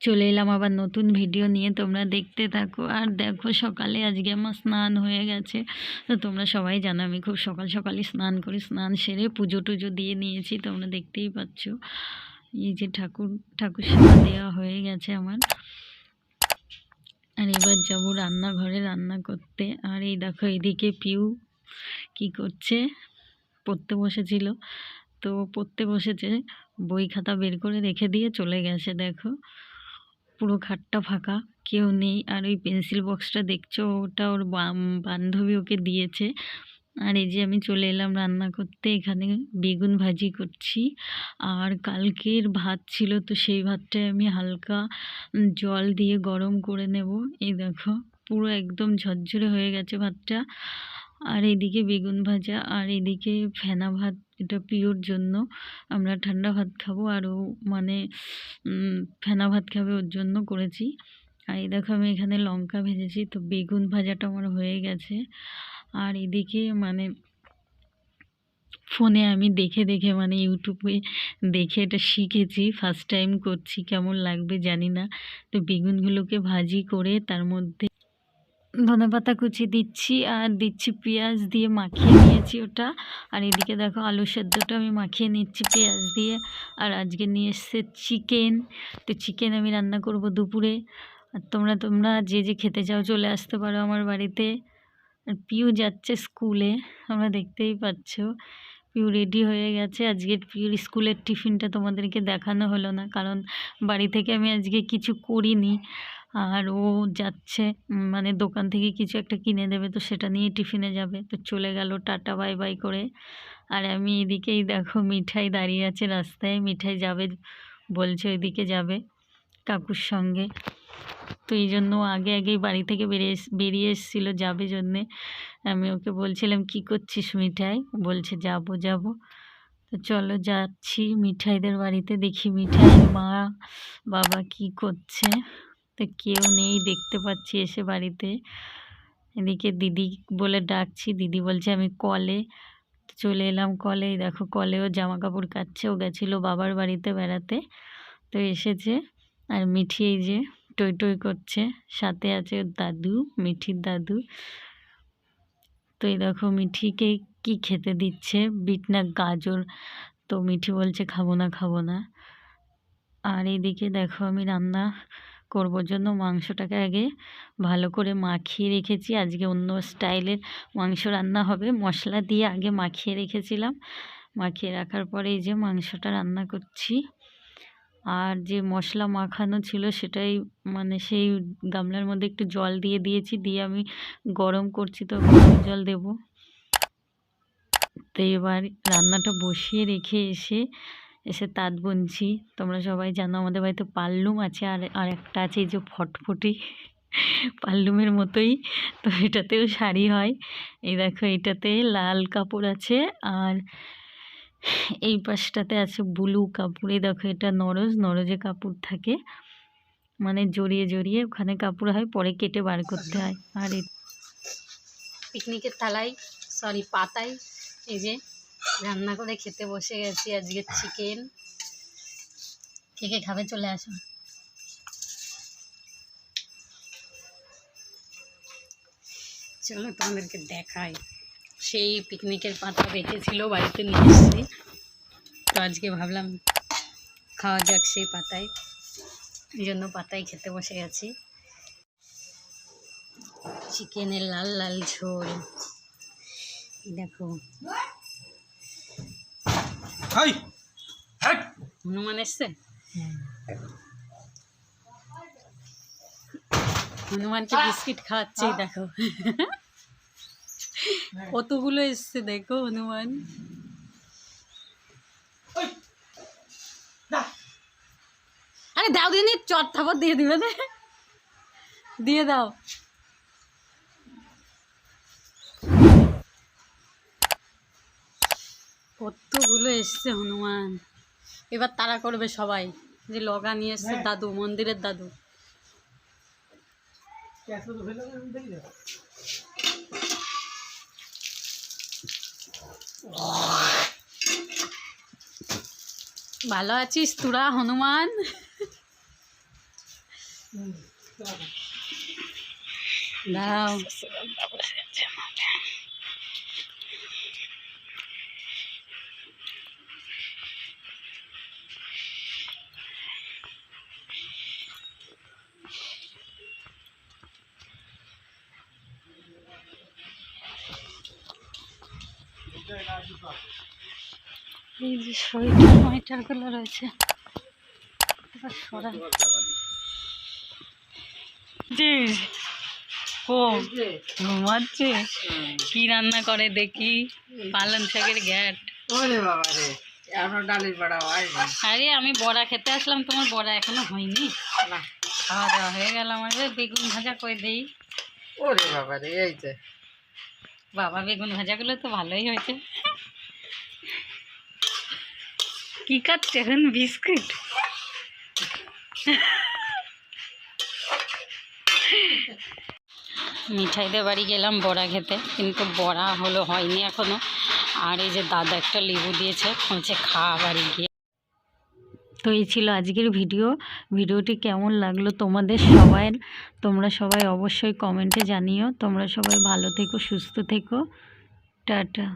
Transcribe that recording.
চলে এলাম আবার নতুন ভিডিও নিয়ে, তোমরা দেখতে থাকো। আর দেখো, সকালে আজকে আমার স্নান হয়ে গেছে। তো তোমরা সবাই জানো, আমি খুব সকাল সকালই স্নান করি, স্নান সেরে পুজো টুজো দিয়ে নিয়েছি, তোমরা দেখতেই পাচ্ছ। এই যে ঠাকুর ঠাকুর সেবা দেওয়া হয়ে গেছে আমার। আর এবার যাব রান্নাঘরে রান্না করতে। আর এই দেখো, এদিকে পিউ কি করছে? পড়তে বসেছিল। তো পড়তে বসেছে, বই খাতা বের করে রেখে দিয়ে চলে গেছে, দেখো। পুরো খাটটা ফাঁকা, কেউ নেই। আর ওই পেন্সিল বক্সটা দেখছ? ওটা ওর বান্ধবী ওকে দিয়েছে। আর এই যে আমি চলে এলাম রান্না করতে। এখানে বেগুন ভাজি করছি। আর কালকের ভাত ছিল, তো সেই ভাতটায় আমি হালকা জল দিয়ে গরম করে নেব। এই দেখো, পুরো একদম ঝরঝরে হয়ে গেছে ভাতটা। আর এদিকে বেগুন ভাজা আর এদিকে ফেনা ভাত, এটা পিওর জন্য। আমরা ঠান্ডা ভাত খাব আর ও মানে ফেনা ভাত খাবে ওর জন্য করেছি। আর এই দেখো আমি এখানে লঙ্কা ভেজেছি, তো বেগুন ভাজাটা আমার হয়ে গেছে। আর এদিকে মানে ফোনে আমি দেখে দেখে মানে ইউটিউবে দেখে এটা শিখেছি ফার্স্ট টাইম করছি, কেমন লাগবে জানি না। তো বেগুনগুলোকে ভাজি করে তার মধ্যে ধনেপাতা কুচি দিচ্ছি আর দিচ্ছি পেঁয়াজ দিয়ে মাখিয়ে নিয়েছি ওটা। আর এদিকে দেখো আলু সেদ্ধটা আমি মাখিয়ে নিচ্ছি পেঁয়াজ দিয়ে। আর আজকে নিয়ে এসছে চিকেন। তো চিকেন আমি রান্না করব দুপুরে। আর তোমরা তোমরা যে যে খেতে চাও চলে আসতে পারো আমার বাড়িতে। আর পিউ যাচ্ছে স্কুলে, আমরা দেখতেই পাচ্ছ। পিউ রেডি হয়ে গেছে। আজকে পিউর স্কুলের টিফিনটা তোমাদেরকে দেখানো হলো না, কারণ বাড়ি থেকে আমি আজকে কিছু করিনি। আর ও যাচ্ছে মানে দোকান থেকে কিছু একটা কিনে দেবে তো সেটা নিয়ে টিফিনে যাবে। তো চলে গেল টাটা, বাই বাই করে। আর আমি এদিকেই দেখো মিঠাই দাঁড়িয়ে আছে রাস্তায়। মিঠাই যাবে বলছে ওইদিকে যাবে কাকুর সঙ্গে। তো এই জন্য আগে আগেই বাড়ি থেকে বেরিয়ে বেরিয়ে এসেছিল যাবে জন্যে। আমি ওকে বলছিলাম, কি করছিস মিঠাই? বলছে, যাব যাব। তো চলো যাচ্ছি মিঠাইদের বাড়িতে। দেখি মিঠাই মা বাবা কি করছে। তো কেউ নেই দেখতে পাচ্ছি এসে বাড়িতে। এদিকে দিদি বলে ডাকছি, দিদি বলছে আমি কলে। চলে এলাম কলে। দেখো কলেও জামা কাপড় কাচ্ছে, ও গেছিল বাবার বাড়িতে বেড়াতে। তো এসেছে। আর মিঠি এই যে টই টই করছে। সাথে আছে দাদু, মিঠির দাদু। তো এই দেখো মিঠিকে কি খেতে দিচ্ছে? বিট না গাজর? তো মিঠি বলছে, খাব না খাব না। আর এইদিকে দেখো আমি রান্না করবোর জন্য মাংসটাকে আগে ভালো করে মাখিয়ে রেখেছি। আজকে অন্য স্টাইলের মাংস রান্না হবে। মশলা দিয়ে আগে মাখিয়ে রেখেছিলাম। মাখিয়ে রাখার পরে এই যে মাংসটা রান্না করছি। আর যে মশলা মাখানো ছিল সেটাই মানে সেই গামলার মধ্যে একটু জল দিয়ে দিয়েছি। দিয়ে আমি গরম করছি তো গরম জল দেব। তো এবার রান্নাটা বসিয়ে রেখে এসে এসে তাঁত বুনছি। তোমরা সবাই জানো আমাদের বাড়িতে পাল্লুম আছে আর আর একটা আছে যে ফটফটি। পাল্লুমের মতোই। তো এটাতেও শাড়ি হয়। এই দেখো এটাতে লাল কাপড় আছে আর এই পাশটাতে আছে ব্লু কাপড়। এই দেখো এটা নরজ, নরজে কাপড় থাকে। মানে জড়িয়ে জড়িয়ে ওখানে কাপড় হয়, পরে কেটে বার করতে হয়। আর পিকনিকের থালায় সরি পাতায় এই যে রান্না করে খেতে বসে গেছি আজকে চিকেন কে কে খাবে চলে আসো। চলো তোমাদেরকে দেখাই। সেই পিকনিকের পাতা রেখেছিল বাড়িতে নিয়ে এসেছি। তো আজকে ভাবলাম খাওয়া যাক সেই পাতায়। এই জন্য পাতায় খেতে বসে গেছি। চিকেনের লাল লাল ঝোল। দেখো। হাই হ্যাট হনুমান এসছে? হনুমানকে বিস্কিট খাওয়াচ্ছে দেখো। কতগুলো এসছে দেখো হনুমান। আরে দাও দিয়ে চট থাপড় দিয়ে দিবে দিয়ে দাও। কতগুলো এসছে হনুমান। এবার তারা করবে সবাই যে লগা নিয়ে এসছে দাদু মন্দিরের দাদু। ভালো আছিস তোরা হনুমান? দাও এই যে রয়েছে। সরা জি ও ঘুমাচ্ছে। কি রান্না করে দেখি? পালং শাকের ঘ্যাট। ওরে বাবা রে এখনও ডালির বড়া হয়নি। আরে আমি বড়া খেতে আসলাম তোমার বড়া এখনও হয়নি? খাওয়া দাওয়া হয়ে গেল আমাদের বেগুন ভাজা করে দেই। ওরে বাবা রে এই যে। বাবা বেগুন ভাজাগুলো তো ভালোই হয়েছে। কি খাচ্ছে এখন? বিস্কুট? মিঠাইদের বাড়ি গেলাম বড়া খেতে, কিন্তু বড়া হলো হয়নি এখনও। আর এই যে দাদা একটা লেবু দিয়েছে, বলছে খাওয়া বাড়ি গিয়ে। তো এই ছিল আজকের ভিডিও। ভিডিওটি কেমন লাগল তোমাদের সবাই তোমরা সবাই অবশ্যই কমেন্টে জানিও। তোমরা সবাই ভালো থেকো, সুস্থ থেকো। টাটা।